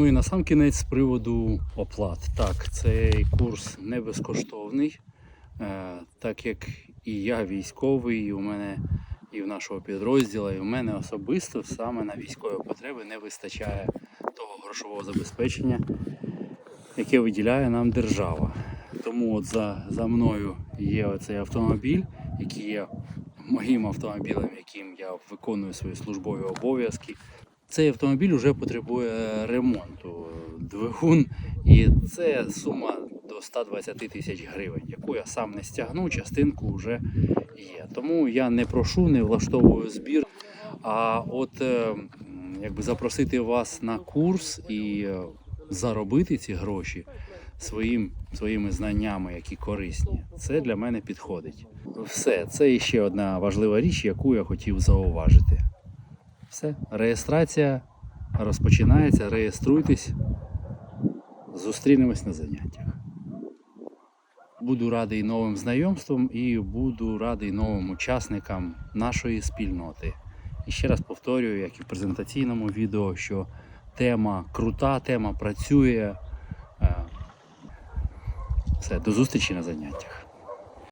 Ну і на сам кінець з приводу оплат. Так, цей курс не безкоштовний, е, так як і я військовий, і у мене і в нашого підрозділу, і в мене особисто саме на військові потреби не вистачає того грошового забезпечення, яке виділяє нам держава. Тому от за, за мною є оцей автомобіль, який є моїм автомобілем, яким я виконую свої службові обов'язки. Цей автомобіль вже потребує ремонту. Двигун, і це сума до 120 тисяч гривень, яку я сам не стягну, частинку вже є. Тому я не прошу, не влаштовую збір. А от е, якби запросити вас на курс і е, заробити ці гроші своїм, своїми знаннями, які корисні, це для мене підходить. Все, це ще одна важлива річ, яку я хотів зауважити. Все, реєстрація розпочинається. Реєструйтесь. Зустрінемось на заняттях. Буду радий новим знайомствам і буду радий новим учасникам нашої спільноти. І ще раз повторюю, як і в презентаційному відео, що тема крута, тема працює. Е, Все, до зустрічі на заняттях.